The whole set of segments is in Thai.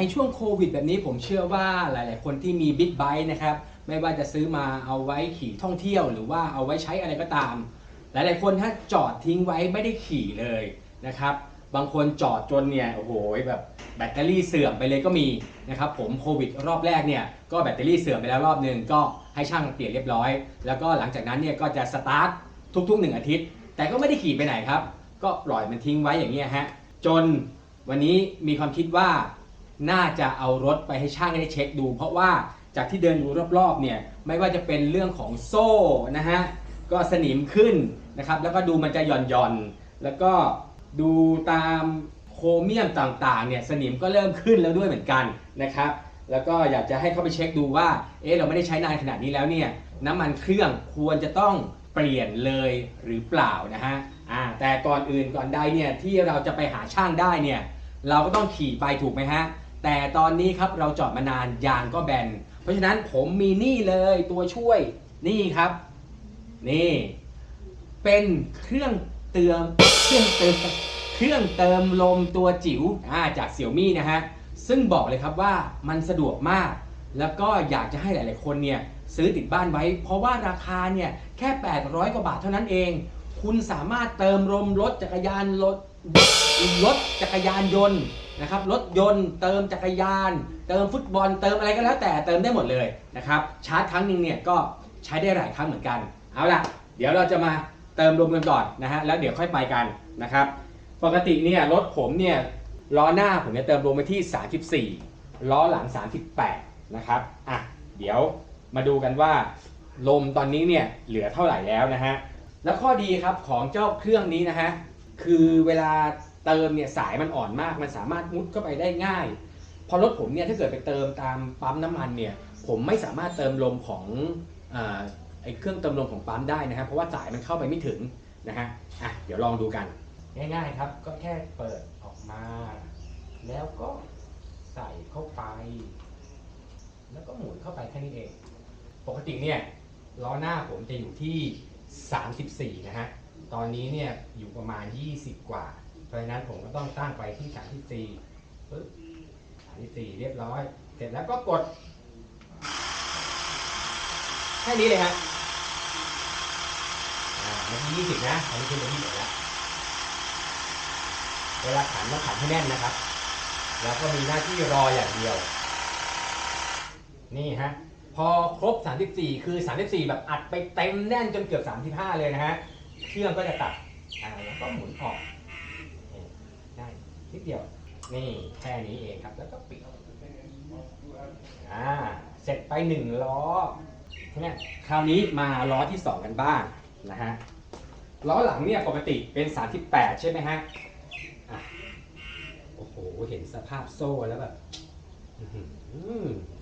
ในช่วงโควิดแบบนี้ผมเชื่อว่าหลาย ๆ คนที่มีบิ๊กไบค์นะครับไม่ว่าจะซื้อมาเอาไว้ขี่ท่องเที่ยว หรือว่าเอาไว้ใช้อะไรก็ตาม หลาย ๆ คนถ้าจอดทิ้งไว้ไม่ได้ขี่เลยนะครับ บางคนจอดจนเนี่ยโอ้โหแบบแบตเตอรี่เสื่อมไปเลยก็มีนะครับผมโควิดรอบแรกเนี่ยก็แบตเตอรี่เสื่อมไปแล้วรอบหนึ่งก็ให้ช่างเปลี่ยนเรียบร้อย แล้วก็หลังจากนั้นเนี่ยก็จะสตาร์ททุกๆ1อาทิตย์ แต่ก็ไม่ได้ขี่ไปไหนครับ ก็ปล่อยมันทิ้งไว้อย่างเงี้ฮะจนวันนี้มีความคิดว่า น่าจะเอารถไปให้ช่างได้เช็คดู เพราะว่าจากที่เดินดูรอบๆเนี่ยไม่ว่าจะเป็นเรื่องของโซ่นะฮะก็สนิมขึ้นนะครับแล้วก็ดูมันจะหย่อนหย่อนๆแล้วก็ดูตามโครเมียมต่างๆเนี่ยสนิมก็เริ่มขึ้นแล้วด้วยเหมือนกันนะครับแล้วก็อยากจะให้เข้าไปเช็คดูว่าเอ๊ะเราไม่ได้ใช้นานขนาดนี้แล้วเนี่ยน้ำมันเครื่องควรจะต้องเปลี่ยนเลยหรือเปล่านะฮะอ่าแต่ก่อนอื่นก่อนใดเนี่ยที่เราจะไปหาช่างได้เนี่ยเราก็ต้องขี่ไปถูกไหมฮะ แต่ตอนนี้ครับเราจอดมานานยางก็แบน เพราะฉะนั้นผมมีนี่เลยตัวช่วยนี่ครับ นี่ เป็นเครื่องเติมเครื่องเติมเครื่องเติมลมตัวจิ๋วอ่าจากเสี่ยวมี่นะฮะซึ่งบอกเลยครับว่ามันสะดวกมาก แล้วก็อยากจะให้หลาย ๆ คนเนี่ยซื้อติดบ้านไว้ เพราะว่าราคาเนี่ยแค่ 800 กว่าบาทเท่านั้นเอง คุณสามารถเติมลมรถจักรยานรถรถจักรยานยนต์ นะครับรถยนต์เติมจักรยาน เติมฟุตบอลเติมอะไรก็แล้วแต่เติมได้หมดเลยนะครับชาร์จครั้งหนึ่งเนี่ยก็ใช้ได้หลายครั้งเหมือนกัน เอาล่ะ เดี๋ยวเราจะมาเติมลมกันก่อนนะฮะแล้วเดี๋ยวค่อยไปกันนะครับปกติเนี่ยรถผมเนี่ยล้อหน้าผมจะเติมลมไปที่ 34 ล้อหลัง 38 นะครับอะเดี๋ยวมาดูกันว่าลมตอนนี้เนี่ยเหลือเท่าไหร่แล้วนะฮะแล้วข้อดีครับของเจ้าเครื่องนี้นะฮะคือเวลา เติมเนี่ยสายมันอ่อนมาก มันสามารถมุดเข้าไปได้ง่าย พอรถผมเนี่ยถ้าเกิดไปเติมตามปั๊มน้ำมันเนี่ยผมไม่สามารถเติมลมของอไอ้เครื่องเติมลมของปั๊มได้นะฮะเพราะว่าสายมันเข้าไปไม่ถึงนะฮะอะเดี๋ยวลองดูกัน ง่ายๆครับ ก็แค่เปิดออกมา แล้วก็ใส่เข้าไป แล้วก็หมุนเข้าไปแค่นี้เอง ปกติเนี่ยล้อหน้าผมจะอยู่ที่ 34 นะฮะ ตอนนี้เนี่ยอยู่ประมาณ 20 กว่า เพราะฉะนั้นผมก็ต้องตั้งไปที่34ปึ๊บ34เรียบร้อย เสร็จแล้วก็กดแค่นี้เลยฮะอ่าเมื่อกี้20นะอันนี้ขึ้นไปที่ไหนแล้วเวลาขันต้องขันให้แน่นนะครับ แล้วก็มีหน้าที่รออย่างเดียว นี่ฮะ พอครบ 34 คือ 34 แบบอัดไปเต็มแน่นจนเกือบ 35 เลยนะฮะ เครื่องก็จะตัด อ่า แล้วก็หมุนออก นิดเดียว นี่แค่นี้เองครับ แล้วก็ปิดอ่าเสร็จไปหนึ่งล้อใช่ไหมคราวนี้มาล้อที่2กันบ้างนะฮะล้อหลังเนี่ยปกติเป็น 38 ใช่ไหมฮะโอ้โห เห็นสภาพโซ่แล้วแบบ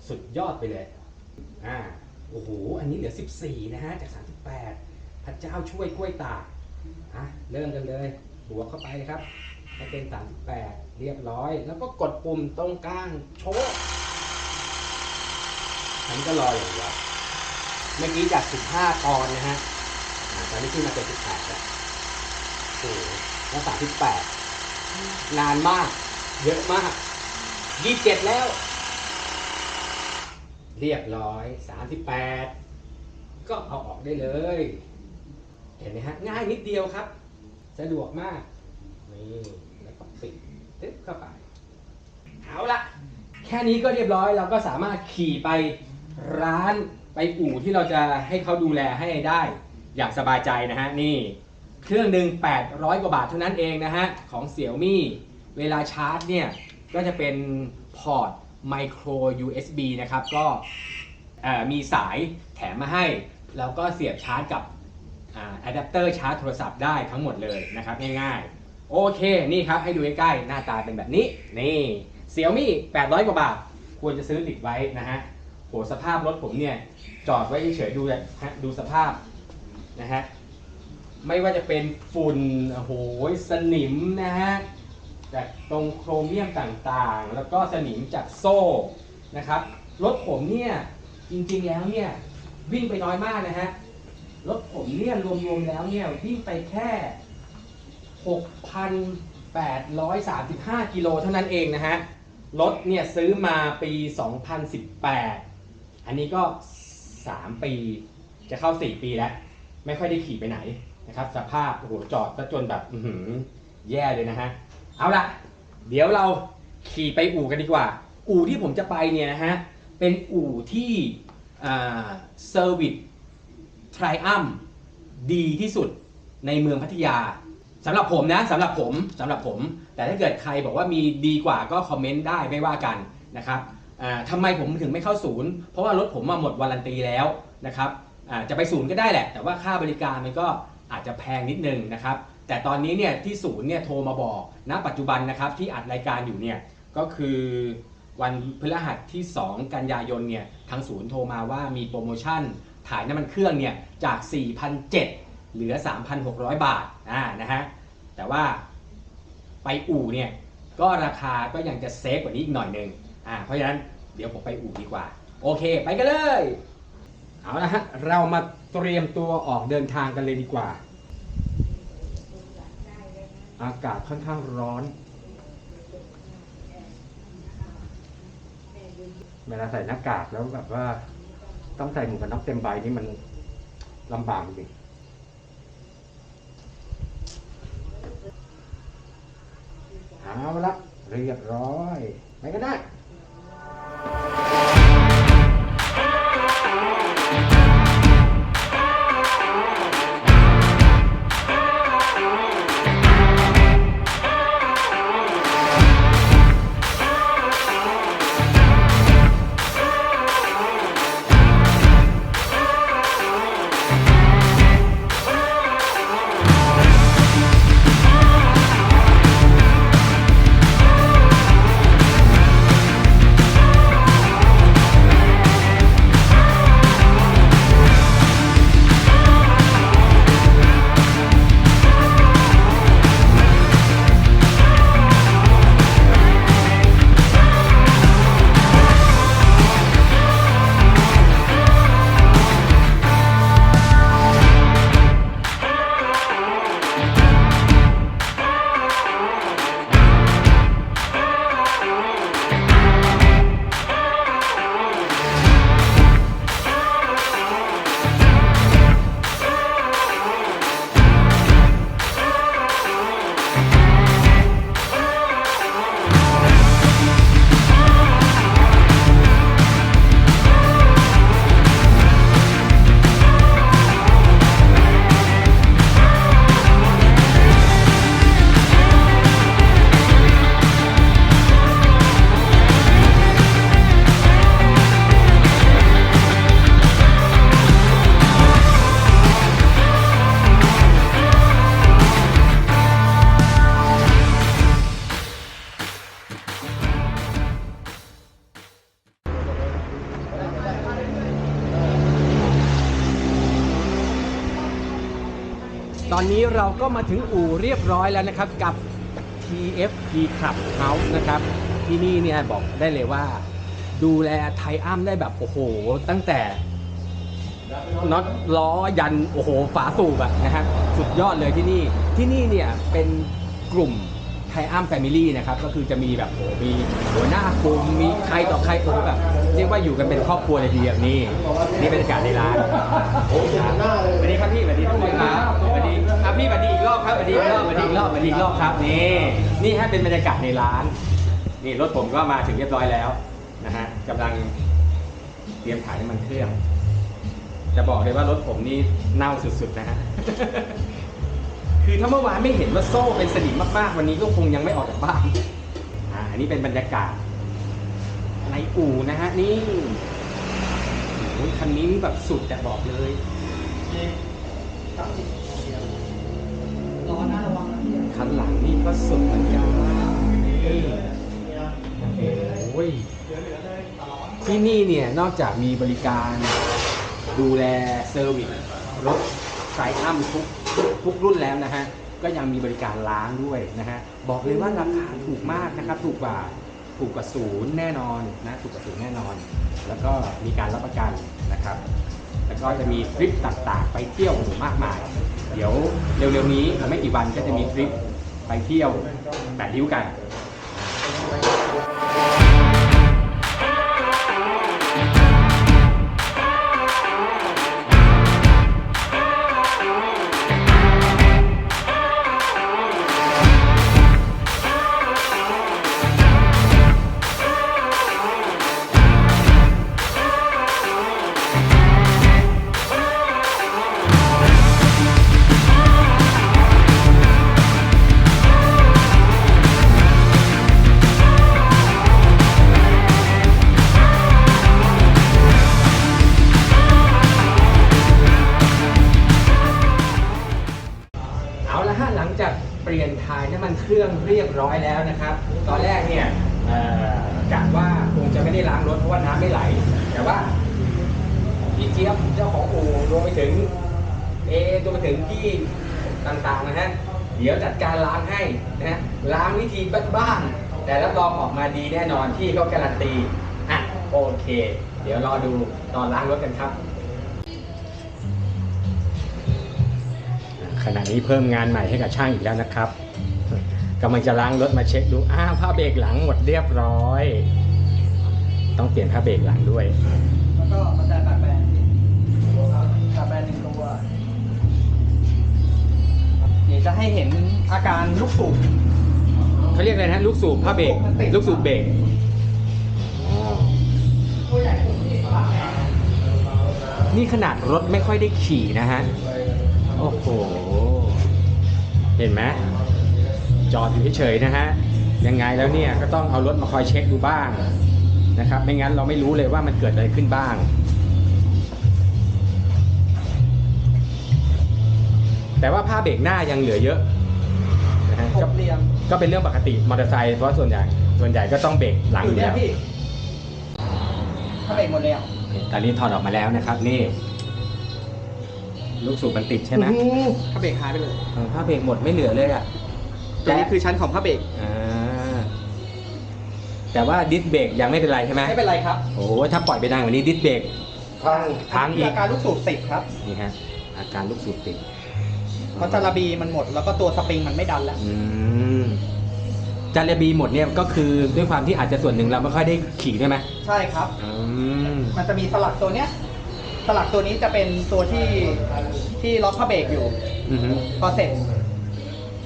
สุดยอดไปเลย อ่า โอ้โห อันนี้เหลือ 14 นะฮะ จาก 38 พระเจ้าช่วยกล้วยตากอะเริ่มกันเลย บวกเข้าไปครับ ให้เป็น38เรียบร้อย แล้วก็กดปุ่มตรงกลางโชว์อันก็รออย่างเดียวเมื่อกี้จาก 15 ตอนนะฮะตอนนี้ขึ้นมาเป็น 18 แล้วโอ้แล้ว 38 นานมาก เยอะมาก 27 แล้ว เรียบร้อย 38 ก็เอาออกได้เลย เห็นไหมฮะ ง่ายนิดเดียวครับ สะดวกมาก นี่ ตึ๊บเข้าไป เอาละแค่นี้ก็เรียบร้อยเราก็สามารถขี่ไปร้านไปอู่ที่เราจะให้เขาดูแลให้ได้อย่างสบายใจนะฮะนี่เครื่องหนึ่ง800 กว่าบาทเท่านั้นเองนะฮะ ของเสี่ยวมี่เวลาชาร์จเนี่ย ก็จะเป็นพอร์ต micro USB นะครับ ก็มีสายแถมมาให้ แล้วก็เสียบชาร์จกับอะแดปเตอร์ชาร์จโทรศัพท์ได้ทั้งหมดเลยนะครับ ง่ายๆ โอเค นี่ครับ ให้ดูใกล้ๆ หน้าตาเป็นแบบนี้ นี่เสี่ยวมี่800 กว่าบาท ควรจะซื้อติดไว้นะฮะ โห สภาพรถผมเนี่ย จอดไว้เฉยๆดูฮะ ดูสภาพนะฮะ ไม่ว่าจะเป็นฝุ่น โอ้โห สนิมนะฮะ จากตรงโครเมียมต่างๆ แล้วก็สนิมจากโซ่นะครับ รถผมเนี่ย จริงๆ แล้วเนี่ย วิ่งไปน้อยมากนะฮะ รถผมเนี่ยรวมๆแล้วเนี่ยวิ่งไปแค่ 6,835 กิโลเท่านั้นเองนะฮะ รถเนี่ยซื้อมาปี 2018 อันนี้ก็ 3 ปีจะเข้า 4 ปีแล้ว ไม่ค่อยได้ขี่ไปไหนนะครับ สภาพโอ้โหจอดซะจนแบบแย่เลยนะฮะ เอาละเดี๋ยวเราขี่ไปอู่กันดีกว่า อู่ที่ผมจะไปเนี่ยนะฮะ เป็นอู่ที่เซอร์วิสทริอัมดีที่สุดในเมืองพัทยา สำหรับผมนะสำหรับผมสำหรับผม แต่ถ้าเกิดใครบอกว่ามีดีกว่าก็คอมเมนต์ได้ไม่ว่ากันนะครับทำไมผมถึงไม่เข้าศูนย์ เพราะว่ารถผมมาหมดวารันตีแล้วนะครับจะไปศูนย์ก็ได้แหละ แต่ว่าค่าบริการมันก็อาจจะแพงนิดนึงนะครับ แต่ตอนนี้เนี่ยที่ศูนย์เนี่ยโทรมาบอกณปัจจุบันนะครับที่อัดรายการอยู่เนี่ยก็คือวันพฤหัสที่ 2 กันยายนเนี่ยทางศูนย์โทรมาว่ามีโปรโมชั่นถ่ายน้ำมันเครื่องเนี่ยจาก4,700 เหลือ 3,600 บาทอ่านะฮะแต่ว่าไปอู่เนี่ยก็ราคาก็ยังจะเซฟกว่านี้อีกหน่อยหนึ่งอ่าเพราะฉะนั้นเดี๋ยวผมไปอู่ดีกว่า โอเคไปกันเลย เอาละฮะเรามาเตรียมตัวออกเดินทางกันเลยดีกว่า อากาศค่อนข้างร้อนเวลาใส่หน้ากากแล้วแบบว่าต้องใส่หมวกกันน็อกเต็มใบนี่มันลำบากจริงเอา ละเรียบร้อยไปก็ได้ อนนี้เราก็มาถึงอู่เรียบร้อยแล้วนะครับกับ TFP Club House นะครับ ที่นี่เนี่ยบอกได้เลยว่า ดูแลไทอัมได้แบบโอ้โห ตั้งแต่น็อตล้อยันโอ้โหฝาสูบอะนะฮะสุดยอดเลยที่นี่ที่นี่เนี่ยเป็นกลุ่มไทอัมแฟมิลี่นะครับ ก็คือจะมีแบบโอ้โหมีหัวหน้ากลุ่มมีใครต่อใครโอ้โหแบบเรียกว่าอยู่กันเป็นครอบครัวเลยทีเดียวนี่นี่บรรยากาศในร้านโอ้โหสวัสดีครับพี่สวัสดีทุกคน ครับสวัสดีรอบสวัสดีรอบสวัสดีรอบครับนี่นี่ฮะเป็นบรรยากาศในร้าน นี่รถผมก็มาถึงเรียบร้อยแล้วนะฮะกำลังเตรียมถ่ายน้ำมันเครื่อง จะบอกเลยว่ารถผมนี่เน่าสุดๆนะฮะคือถ้าเมื่อวานไม่เห็นว่าโซ่เป็นสนิมมากๆ วันนี้ก็คงยังไม่ออกจากบ้านอ่าอันนี้เป็นบรรยากาศในอู่นะฮะนี่คันนี้แบบสุดแต่บอกเลย คันหลังนี่ก็สุดเหมือนกันโอ้ยที่นี่เนี่ย นอกจากมีบริการดูแลเซอร์วิสรถไทรอัมทุกทุกรุ่นแล้วนะฮะ ก็ยังมีบริการล้างด้วยนะฮะ บอกเลยว่าราคาถูกมากนะครับ ถูกกว่าถูกกว่าศูนย์แน่นอนนะ ถูกกว่าศูนย์แน่นอน แล้วก็มีการรับประกันนะครับ แล้วก็จะมีทริปต่างๆ ไปเที่ยวมากมาย เดี๋ยวเร็วๆนี้ไม่กี่วันก็จะมีทริปไปเที่ยวแปดริ้วกัน รถเพราะว่าน้ำไม่ไหลแต่ว่าอีเจี๊ยบเจ้าของอู่รวมไปถึงเอรวมไปถึงพี่ต่างๆนะฮะเดี๋ยวจัดการล้างให้นะฮะล้างวิธีบ้านๆแต่รับรองออกมาดีแน่นอนที่เขาการันตีอะโอเค เดี๋ยวรอดูตอนล้างรถกันครับขณะนี้เพิ่มงานใหม่ให้กับช่างอีกแล้วนะครับกำลังจะล้างรถมาเช็คดูอ้าวผ้าเบรกหลังหมดเรียบร้อย ต้องเปลี่ยนผ้าเบรกหลังด้วย แล้วก็มาแต่แบบแบรนด์แบบแบรนด์หนึ่งตัวเดี๋ยวจะให้เห็นอาการลูกสูบเขาเรียกอะไรนะลูกสูบผ้าเบรกมันติดลูกสูบเบรกอ๋อตัวใหญ่ผมที่ฝาแบรนด์นี่ขนาดรถไม่ค่อยได้ขี่นะฮะ โอ้โห เห็นไหมจอดอยู่เฉยๆนะฮะ ยังไงแล้วเนี่ยก็ต้องเอารถมาคอยเช็คดูบ้าง นะครับ ไม่งั้นเราไม่รู้เลยว่ามันเกิดอะไรขึ้นบ้าง แต่ว่าผ้าเบรกหน้ายังเหลือเยอะนะฮะหก็กเหลี่ยมก็เป็นเรื่องปกติมอเตอร์ไซค์เพราะส่วนใหญ่ส่วนใหญ่ก็ต้องเบรกหลังอยู่เนี่แล้ยวพี่ถ้าเบรกหมดแล้วตอนนี้ถอดออกมาแล้วนะครับ นี่ลูกสูบมันติดใช่ไหมถ้าเบรกหายไปเลยเออผ้าเบรกหมดไม่เหลือเลยอะ ตัวนี้คือชั้นของผ้าเบรก อ่า แต่ว่าดิสเบรกยังไม่เป็นไรใช่ไหมไม่เป็นไรครับโอ้โหถ้าปล่อยไปนานกว่านี้ดิสเบรก พังพังอีอากการลูกสูบติดครับนี่ฮะอาการลูกสูบติดเพราะจาระบีมันหมด แล้วก็ตัวสปริงมันไม่ดันแล้ว อืมจารบีหมดเนี่ยก็คือด้วยความที่อาจจะส่วนหนึ่งเราไม่ค่อยได้ขี่ด้วยไหมใช่ครับ อืมมันจะมีสลักตัวเนี้ย สลักตัวนี้จะเป็นตัวที่ที่ล็อกผ้าเบรกอยู่ อือฮึพอเสร็จ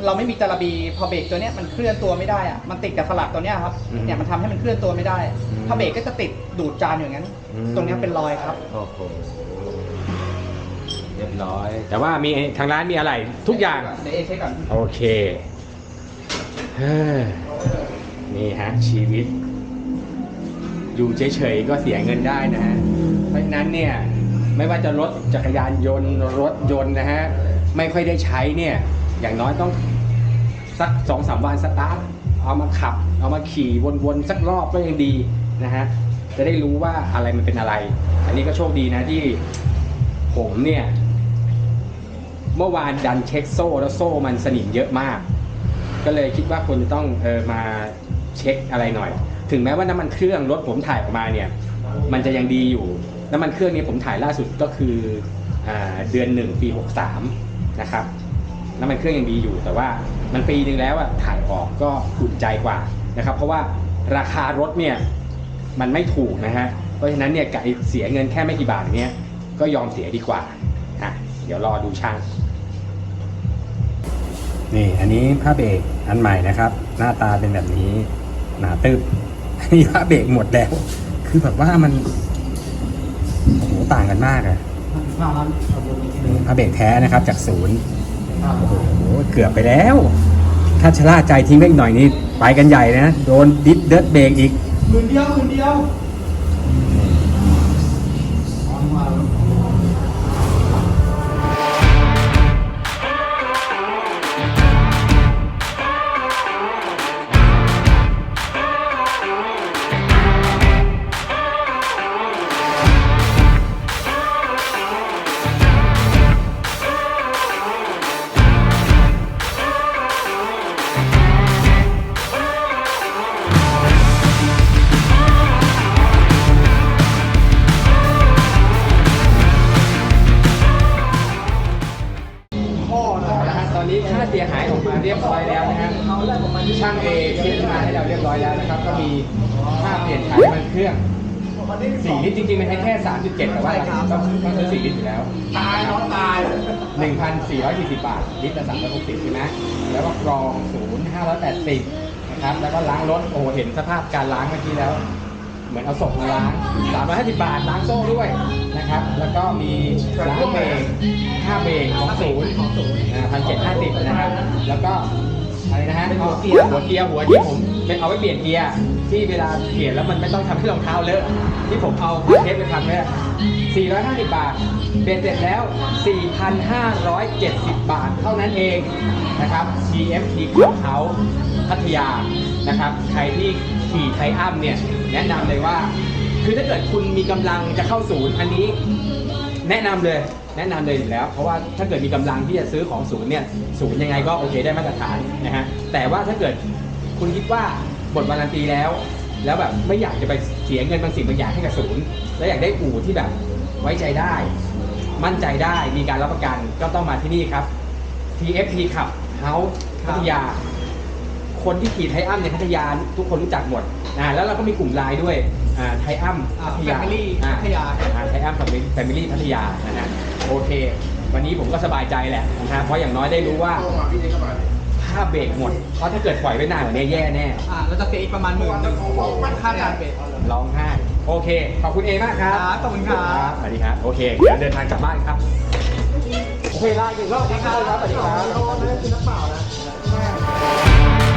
เราไม่มีจาระบีพอเบรกตัวเนี้ยมันเคลื่อนตัวไม่ได้อะมันติดกับสลักตัวเนี้ยครับเนี่ยมันทำให้มันเคลื่อนตัวไม่ได้ผ้าเบรกก็จะติดดูดจานอยู่อย่างนั้นตรงเนี้ยเป็นรอยครับ โอ้โหเรียบร้อย แต่ว่ามีทางร้านมีอะไรทุกอย่าง เดี๋ยวเอเช็คก่อนโอเคเฮ้ยนี่ฮะ ชีวิต อยู่เฉยๆก็เสียเงินได้นะฮะ เพราะฉะนั้นเนี่ย ไม่ว่าจะรถจักรยานยนต์รถยนต์นะฮะ ไม่ค่อยได้ใช้เนี่ย อย่างน้อยต้อง สักสองสามวันสตาร์ทเอามาขับ เอามาขี่วนๆสักรอบก็ยังดีนะฮะจะได้รู้ว่าอะไรมันเป็นอะไร อันนี้ก็โชคดีนะที่ผมเนี่ย เมื่อวานดันเช็คโซ่แล้วโซ่มันสนิมเยอะมาก ก็เลยคิดว่าควรจะต้องเออมาเช็คอะไรหน่อย ถึงแม้ว่าน้ำมันเครื่องรถผมถ่ายออกมาเนี่ย มันจะยังดีอยู่น้ำมันเครื่องนี่ยผมถ่ายล่าสุดก็คืออเดือนหนึ่งปี 63 นะครับน้ำมันเครื่องยังดีอยู่แต่ว่า มันปีหนึ่งแล้วอะถ่ายออกก็อุ่นใจกว่านะครับ เพราะว่าราคารถเนี่ยมันไม่ถูกนะฮะ เพราะฉะนั้นเนี่ยไก่เสียเงินแค่ไม่กี่บาทอย่างเนี้ยก็ยอมเสียดีกว่าอะเดี๋ยวรอดูช่าง นี่อันนี้ผ้าเบรกอันใหม่นะครับ หน้าตาเป็นแบบนี้หนาตึบอันนี้ผ้าเบรกหมดแล้ว คือแบบว่ามันโอ้โหต่างกันมากอะนี่ผ้าเบรกแท้นะครับจากศูนย์ โอ้โหเกือบไปแล้ว ถ้าชะล่าใจทิ้งเล็กหน่อยนี่ไปกันใหญ่นะ โดนดิสเดิร์ดเบรกอีก หมื่นเดียวหมื่นเดียว 3.7แต่ว่าเราต้องต้องซื้อ4ลิตรอยู่แล้ว ตายน้องตาย 1,440 บาท ลิตรละ360ใช่ไหมแล้วก็กรองศูนย์580นะครับ แล้วก็ล้างรถ โอ้โหเห็นสภาพการล้างเมื่อกี้แล้ว เหมือนเอาศพมาล้าง 350 บาท ล้างโซ่ด้วยนะครับ แล้วก็มีล้างเบรกค่าเบรกของศูนย์พันเจ็ดห้าสิบนะครับ แล้วก็ อะไรนะฮะเป็นหัวเกียร์หัวเกียร์หัวที่ผมเป็นเอาไว้เปลี่ยนเกียร์ที่เวลาเปลี่ยนแล้วมันไม่ต้องทำให้รองเท้าเลอะที่ผมเอาผ้าเทปไปทำเนี่ย450 บาทเปลี่ยนเสร็จแล้ว 4,570 บาทเท่านั้นเองนะครับ TFT Clubhouse พัทยานะครับ ใครที่ขี่ไทอัมเนี่ย แนะนำเลยว่า คือถ้าเกิดคุณมีกำลังจะเข้าศูนย์อันนี้ แนะนำเลย แนะนำเลยอยู่แล้ว เพราะว่าถ้าเกิดมีกำลังที่จะซื้อของศูนย์เนี่ยศูนย์ยังไงก็โอเคได้มาตรฐานนะฮะแต่ว่าถ้าเกิดคุณคิดว่าบทวารันตีแล้ว แล้วแบบไม่อยากจะไปเสียเงินบางสิ่งบางอย่างให้กับศูนย์แล้วอยากได้อู่ที่แบบไว้ใจได้ มั่นใจได้มีการรับประกันก็ต้องมาที่นี่ครับ TFT ขับเฮาส์พัทยา คนที่ขี่ไทอัมในพัทยาทุกคนรู้จักหมดอ่าแล้วเราก็มีกลุ่มไลน์ด้วยอ่าไทอัมอ่าพัทยา Family อ่พัทยาไทอัมแฟมิลี่พัทยานะฮะโอเค วันนี้ผมก็สบายใจแหละนะฮะเพราะอย่างน้อยได้รู้ว่าถ้าเบรกหมด เพราะถ้าเกิดปล่อยไว้นานกว่านี้แย่แน่อ่าเราจะเสียอีกประมาณหมื่นหนึ่งค่าการเบรกร้องไห้โอเค ขอบคุณเอมากครับครับ ขอบคุณครับสวัสดีครับ โอเค เดี๋ยวเดินทางกลับบ้านครับ โอเคลาอีกรอบสวัสดีครับสวัสดีครับนี่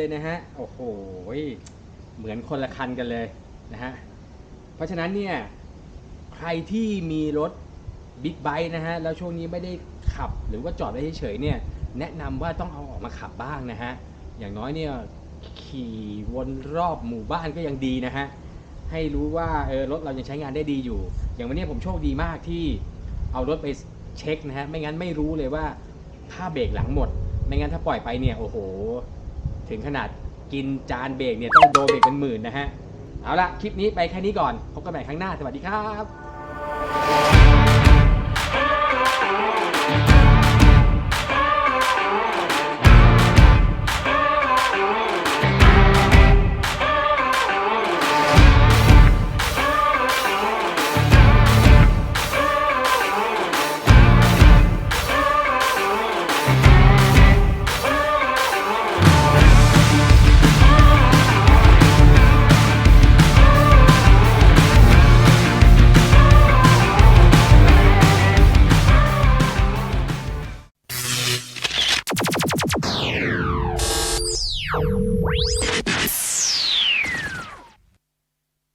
เลยนะฮะ โอ้โห เหมือนคนละคันกันเลยนะฮะ เพราะฉะนั้นเนี่ย ใครที่มีรถบิ๊กไบค์นะฮะ แล้วช่วงนี้ไม่ได้ขับหรือว่าจอดไว้เฉยๆเนี่ย แนะนำว่าต้องเอาออกมาขับบ้างนะฮะ อย่างน้อยเนี่ยขี่วนรอบหมู่บ้านก็ยังดีนะฮะ ให้รู้ว่าเออรถเรายังใช้งานได้ดีอยู่ อย่างวันนี้ผมโชคดีมากที่เอารถไปเช็คนะฮะ ไม่งั้นไม่รู้เลยว่าถ้าเบรกหลังหมด ไม่งั้นถ้าปล่อยไปเนี่ยโอ้โห ถึงขนาดกินจานเบรกเนี่ยต้องโดนเบรกเป็นหมื่นนะฮะ เอาละคลิปนี้ไปแค่นี้ก่อน พบกันใหม่ครั้งหน้า สวัสดีครับ